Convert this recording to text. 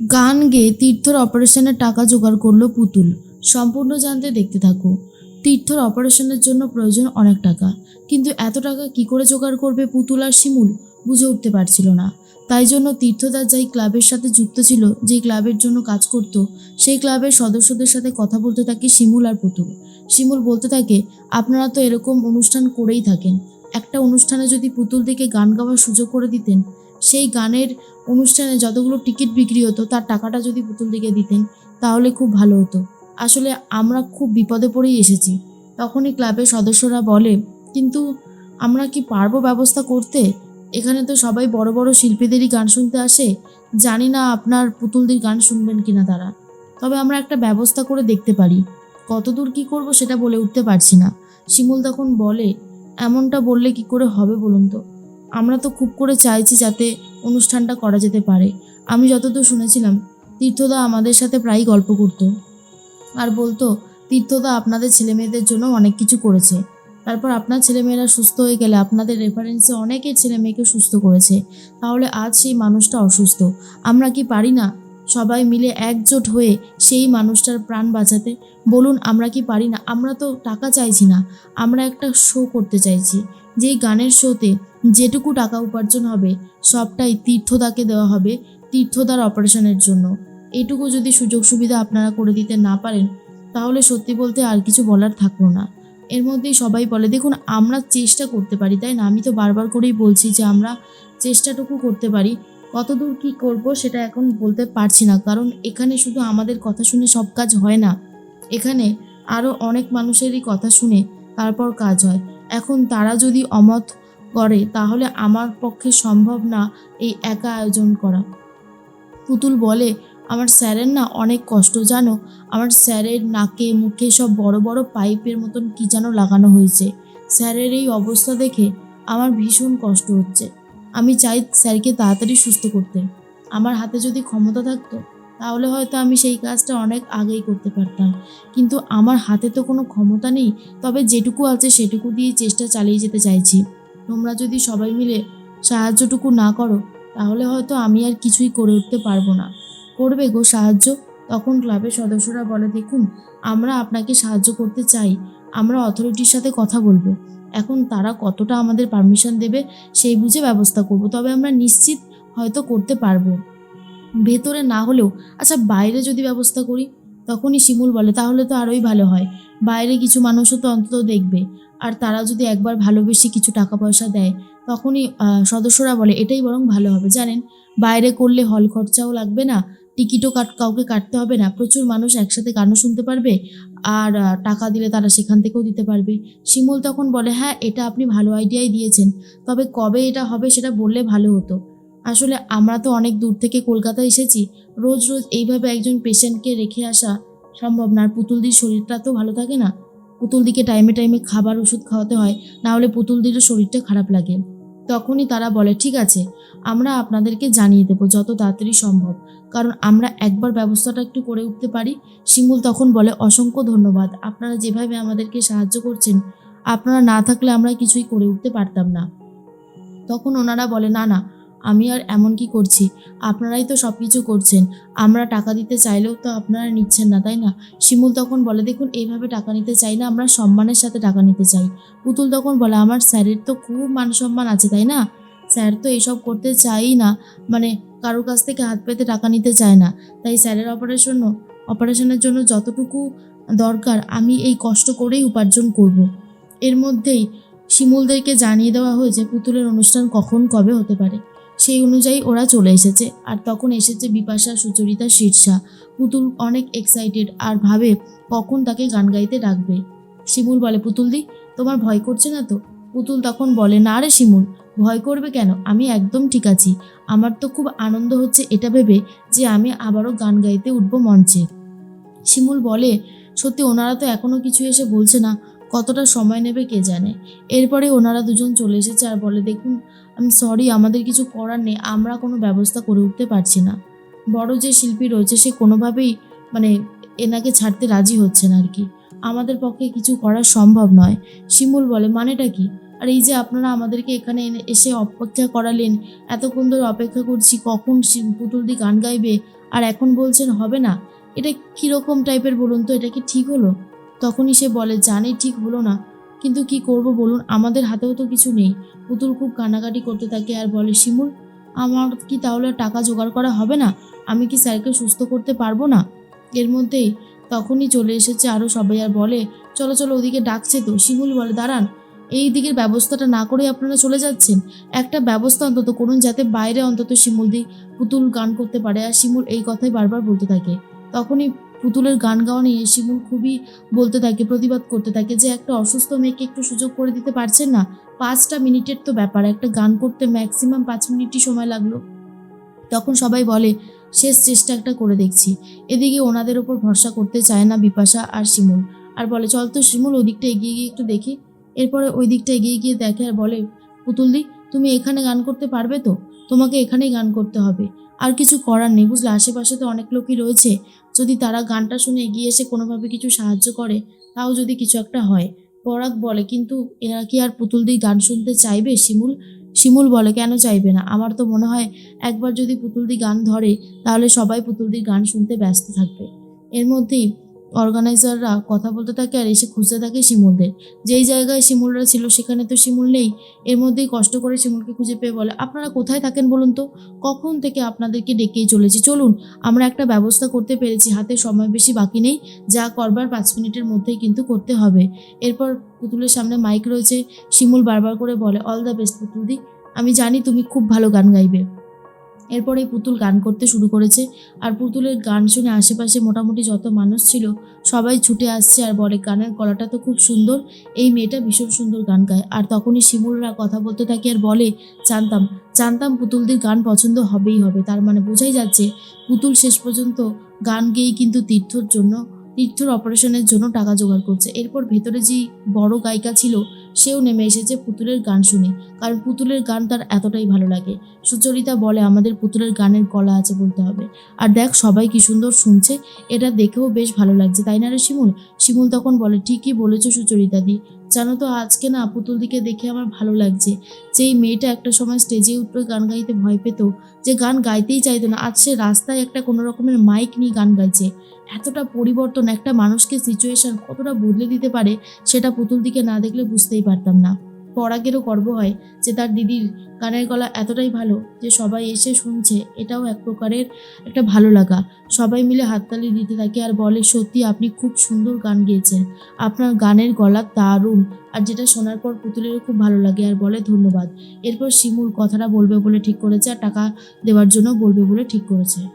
গান গেয়ে তীর্থর অপারেশনের টাকা জোগাড় করল পুতুল। সম্পূর্ণ জানতে দেখতে থাকো। তীর্থর অপারেশনের জন্য প্রয়োজন অনেক টাকা। কিন্তু এত টাকা কি করে জোগাড় করবে পুতুল আর শিমুল? বুঝে উঠতে পারছিল না। তাই জন্য তীর্থদার যেই ক্লাবের সাথে যুক্ত ছিল যেই ক্লাবের জন্য কাজ করত, সেই ক্লাবের সদস্যদের সাথে কথা বলতে থাকে শিমুল আর পুতুল। শিমুল বলতে থাকে, আপনারা তো এরকম অনুষ্ঠান করেই থাকেন। একটা অনুষ্ঠানে যদি পুতুল থেকে গান গাওয়ার সুযোগ করে দিতেন সেই গানের অনুষ্ঠানে যতগুলো টিকিট বিক্রি হতো, তার টাকাটা যদি পুতুল দিকে দিতেন, তাহলে খুব ভালো হতো। আসলে আমরা খুব বিপদে পড়েই এসেছি। তখনই ক্লাবের সদস্যরা বলে, কিন্তু আমরা কি পারব ব্যবস্থা করতে? এখানে তো সবাই বড় বড় শিল্পীদেরই গান শুনতে আসে। জানি না আপনার পুতুলদের গান শুনবেন কিনা তারা। তবে আমরা একটা ব্যবস্থা করে দেখতে পারি। কতদূর কি করব সেটা বলে উঠতে পারছি না। শিমুল তখন বলে, এমনটা বললে কি করে হবে বলুন তো? আমরা তো খুব করে চাইছি যাতে অনুষ্ঠানটা করা যেতে পারে। আমি যতদূর শুনেছিলাম, তীর্থদা আমাদের সাথে প্রায়ই গল্প করতো। আর বলতো, তীর্থদা আপনাদের ছেলেমেয়েদের জন্য অনেক কিছু করেছে। তারপর আপনার ছেলেমেয়েরা সুস্থ হয়ে গেলে আপনাদের রেফারেন্সে অনেকের ছেলে মেয়েকে সুস্থ করেছে। তাহলে আজ সেই মানুষটা অসুস্থ। আমরা কি পারি না সবাই মিলে একজোট হয়ে সেই মানুষটার প্রাণ বাঁচাতে? বলুন, আমরা কি পারি না? আমরা তো টাকা চাইছি না। আমরা একটা শো করতে চাইছি। যেই গানের শোতে যেটুকু টাকা উপার্জন হবে, সবটাই তীর্থদাকে দেওয়া হবে তীর্থদার অপারেশনের জন্য। এটুকু যদি সুযোগ সুবিধা আপনারা করে দিতে না পারেন, তাহলে সত্যি বলতে আর কিছু বলার থাকল না। এর মধ্যেই সবাই বলে, দেখুন, আমরা চেষ্টা করতে পারি, তাই না? আমি তো বারবার করেই বলছি যে, আমরা চেষ্টাটুকু করতে পারি। কতদূর কি করব সেটা এখন বলতে পারছি না, কারণ এখানে শুধু আমাদের কথা শুনে সব কাজ হয় না। এখানে আরও অনেক মানুষেরই কথা শুনে তারপর কাজ হয়। এখন তারা যদি অমত করে, তাহলে আমার পক্ষে সম্ভব না এই একা আয়োজন করা। পুতুল বলে, আমার স্যারের না অনেক কষ্ট, জানো? আমার স্যারের নাকে মুখে সব বড় বড় পাইপের মতন কি যেন লাগানো হয়েছে। স্যারের এই অবস্থা দেখে আমার ভীষণ কষ্ট হচ্ছে। আমি চাই স্যারকে তাড়াতাড়ি সুস্থ করতে। আমার হাতে যদি ক্ষমতা থাকতো তাহলে হয়তো আমি সেই কাজটা অনেক আগেই করতে পারতাম। কিন্তু আমার হাতে তো কোনো ক্ষমতা নেই, তবে যেটুকু আছে সেটুকু দিয়ে চেষ্টা চালিয়ে যেতে চাইছি। তোমরা যদি সবাই মিলে সাহায্যটুকু না করো, তাহলে হয়তো আমি আর কিছুই করে উঠতে পারব না। করবে গো সাহায্য। তখন ক্লাবের সদস্যরা বলে, দেখুন, আমরা আপনাকে সাহায্য করতে চাই। আমরা অথরিটির সাথে কথা বলব। এখন তারা কতটা আমাদের পারমিশন দেবে, সেই বুঝে ব্যবস্থা করব। তবে আমরা নিশ্চিত হয়তো করতে পারব। ভেতরে না হলেও আচ্ছা বাইরে যদি ব্যবস্থা করি? তখনই শিমুল বলে, তাহলে তো আরোই ভালো হয়। বাইরে কিছু মানুষও তো অন্তত দেখবে। আর তারা যদি একবার ভালোবেসে কিছু টাকা পয়সা দেয়, তখনই সদস্যরা বলে, এটাই বরং ভালো হবে। জানেন, বাইরে করলে হল খরচাও লাগবে না, টিকিটও কাট, কাউকে কাটতে হবে না। প্রচুর মানুষ একসাথে গানও শুনতে পারবে, আর টাকা দিলে তারা সেখান থেকেও দিতে পারবে। শিমুল তখন বলে হ্যাঁ এটা আপনি ভালো আইডিয়াই দিয়েছেন। তবে কবে এটা হবে সেটা বললে ভালো হতো। আসলে আমরা তো অনেক দূর থেকে কলকাতা এসেছি, রোজ রোজ এইভাবে একজন পেশেন্টকে রেখে আসা সম্ভব না। আর পুতুলদির শরীরটা তো ভালো থাকে না। পুতুলদিকে টাইমে টাইমে খাবার, ওষুধ খাওয়াতে হয়, না হলে পুতুলদিরও শরীরটা খারাপ লাগে। তখনই তারা বলে, ঠিক আছে, আমরা আপনাদেরকে জানিয়ে দেবো যত তাড়াতাড়ি সম্ভব। কারণ আমরা একবার ব্যবস্থাটা একটু করে উঠতে পারি। শিমুল তখন বলে, অসংখ্য ধন্যবাদ। আপনারা যেভাবে আমাদেরকে সাহায্য করছেন, আপনারা না থাকলে আমরা কিছুই করে উঠতে পারতাম না। তখন ওনারা বলে, না না আমি আর এমন কি করছি? আপনারাই তো সব কিছু করছেন। আমরা টাকা দিতে চাইলেও তো আপনারা নিচ্ছেন না, তাই না? শিমুল তখন বলে, দেখুন, এইভাবে টাকা নিতে চাই না, আমরা সম্মানের সাথে টাকা নিতে চাই। পুতুল তখন বলে, আমার স্যারের তো খুব মান সম্মান আছে, তাই না? স্যার তো এইসব করতে চাই না মানে কারোর কাছ থেকে হাত পেতে টাকা নিতে চায় না। তাই স্যারের অপারেশন, অপারেশনের জন্য যতটুকু দরকার, আমি এই কষ্ট করেই উপার্জন করব। এর মধ্যেই শিমুলদেরকে জানিয়ে দেওয়া হয়েছে পুতুলের অনুষ্ঠান কখন, কবে হতে পারে। সেই অনুযায়ী ওরা চলে এসেছে। আর তখন এসেছে বিপাশা, সুচরিতা শীর্ষা পুতুল অনেক এক্সাইটেড আর ভাবে কখন তাকে গান গাইতে ডাকবে। শিমুল বলে পুতুল দি তোমার ভয় করছে না তো? পুতুল তখন বলে, না রে শিমুল, ভয় করবে কেন? আমি একদম ঠিক আছি। আমার তো খুব আনন্দ হচ্ছে এটা ভেবে যে আমি আবারও গান গাইতে উঠবো মঞ্চে। শিমুল বলে, সত্যি ওনারা তো এখনও কিছু এসে বলছে না কতটা সময় নেবে কে জানে? এরপরে ওনারা দুজন চলে এসেছে আর বলে, দেখুন আমি সরি আমাদের কিছু করার নেই, আমরা কোনো ব্যবস্থা করে উঠতে পারছি না। বড় যে শিল্পী রয়েছে, সে কোনোভাবেই মানে এনাকে ছাড়তে রাজি হচ্ছে না আর কি। আমাদের পক্ষে কিছু করা সম্ভব নয়। শিমুল বলে, মানেটা কি? আর এই যে আপনারা আমাদেরকে এখানে এসে অপেক্ষা করালেন, এতক্ষণ ধরে অপেক্ষা করছি, কখন শি- পুতুল দি গান গাইবে, আর এখন বলছেন হবে না? এটা কীরকম টাইপের বলুন তো, এটা কি ঠিক হলো? তখনই সে বলে, জানে ঠিক হলো না। কিন্তু কি করব বলুন? আমাদের হাতেও তো কিছু নেই। পুতুল খুব কান্নাকাটি করতে থাকে আর বলে, শিমুল, আমার কি তাহলে টাকা জোগাড় করা হবে না? আমি কি স্যারকে সুস্থ করতে পারব না? এর মধ্যেই তখনই চলে এসেছে আরও সবাই আর বলে, চলো চলো, ওদিকে ডাকছে তো। শিমুল বলে, দাঁড়ান, এই দিকের ব্যবস্থাটা না করে আপনারা চলে যাচ্ছেন? একটা ব্যবস্থা অন্তত করুন যাতে বাইরে অন্তত শিমুল দি পুতুল গান করতে পারে। আর শিমুল এই কথাই বারবার বলতে থাকে। তখনই পুতুলের গান গাওয়া নিয়ে শিমুল খুবই বলতে থাকে, প্রতিবাদ করতে থাকে যে একটা অসুস্থ মেয়েকে একটু সুযোগ করে দিতে পারছেন না। পাঁচটা মিনিটের তো ব্যাপার, একটা গান করতে ম্যাক্সিমাম পাঁচ মিনিটই সময় লাগল। তখন সবাই বলে, শেষ চেষ্টা একটা করে দেখছি। এদিকে ওনাদের ওপর ভরসা করতে চায় না বিপাশা আর শিমুল। আর বলে, চল তো শিমুল ওই দিকটা এগিয়ে গিয়ে একটু দেখি। এরপরে ওই দিকটা এগিয়ে গিয়ে দেখে আর বলে পুতুলদি তুমি এখানে গান করতে পারবে তো? তোমাকে এখানেই গান করতে হবে। আর কিছু করার নেই। বুঝলে? আশেপাশে তো অনেক লোকই রয়েছে। যদি তারা গানটা শুনে এগিয়ে এসে কোনোভাবে কিছু সাহায্য করে, তাও যদি কিছু একটা হয়। পরাগ বলে, কিন্তু এরা কি আর পুতুল দিয়ে গান শুনতে চাইবে, শিমুল? শিমুল বলে, কেন চাইবে না? আমার তো মনে হয় একবার যদি পুতুল পুতুলদি গান ধরে, তাহলে সবাই পুতুল দিয়ে গান শুনতে ব্যস্ত থাকবে। এর মধ্যেই অর্গানাইজাররা কথা বলতে থাকে আর এসে খুঁজতে থাকে শিমুলদের। যেই জায়গায় শিমুলরা ছিল সেখানে তো শিমুল নেই। এর মধ্যেই কষ্ট করে শিমুলকে খুঁজে পেয়ে বলে, আপনারা কোথায় থাকেন বলুন তো? কখন থেকে আপনাদেরকে ডেকেই চলেছি? চলুন, আমরা একটা ব্যবস্থা করতে পেরেছি, হাতে সময় বেশি বাকি নেই, যা করবার পাঁচ মিনিটের মধ্যেই কিন্তু করতে হবে। এরপর পুতুলের সামনে মাইক রয়েছে, শিমুল বারবার করে বলে অল দ্য বেস্ট পুতুলদি আমি জানি তুমি খুব ভালো গান গাইবে। এরপরে পুতুল গান করতে শুরু করেছে। আর পুতুলের গান শুনে আশেপাশে মোটামুটি যত মানুষ ছিল, সবাই ছুটে আসছে আর বলে, গানের গলাটা তো খুব সুন্দর, এই মেয়েটা ভীষণ সুন্দর গান গায়। আর তখনই শিমুলরা কথা বলতে থাকে আর বলে, জানতাম জানতাম পুতুলদের গান পছন্দ হবেই হবে। তার মানে বোঝাই যাচ্ছে, পুতুল শেষ পর্যন্ত গান গেয়েই কিন্তু তীর্থর জন্য, তীর্থর অপারেশনের জন্য টাকা জোগাড় করছে। এরপর ভেতরে যে বড় গায়িকা ছিল সেও নেমে এসেছে পুতুলের গান শুনে, কারণ পুতুলের গান তার এতটাই ভালো লাগে। সুচরিতা বলে, আমাদের পুতুলের গানের কলা আছে বলতে হবে। আর দেখ সবাই কি সুন্দর শুনছে, এটা দেখেও বেশ ভালো লাগছে, তাই না রে শিমুল? শিমুল তখন বলে, ঠিকই বলেছ সুচরিতা দি জানো তো, আজকে না পুতুল দিকে দেখে আমার ভালো লাগছে। যে এই মেয়েটা একটা সময় স্টেজে উঠে গান গাইতে ভয় পেত, যে গান গাইতেই চাইতো না। আজ সে রাস্তায় একটা কোনো রকমের মাইক নিয়ে গান গাইছে। এতটা পরিবর্তন একটা মানুষকে সিচুয়েশন কতটা বদলে দিতে পারে, সেটা পুতুল দিকে না দেখলে বুঝতেই পারতাম না। পরাগেরও গর্ব হয় যে তার দিদির গানের গলা এতটাই ভালো যে সবাই এসে শুনছে। এটাও এক প্রকারের একটা ভালো লাগা। সবাই মিলে হাততালি দিতে থাকে আর বলে, সত্যি আপনি খুব সুন্দর গান গেয়েছেন। আপনার গানের গলা দারুণ। আর যেটা শোনার পর পুতুলেরও খুব ভালো লাগে আর বলে, ধন্যবাদ। এরপর শিমুল কথাটা বলবে বলে ঠিক করেছে আর টাকা দেওয়ার জন্য বলবে বলে ঠিক করেছে।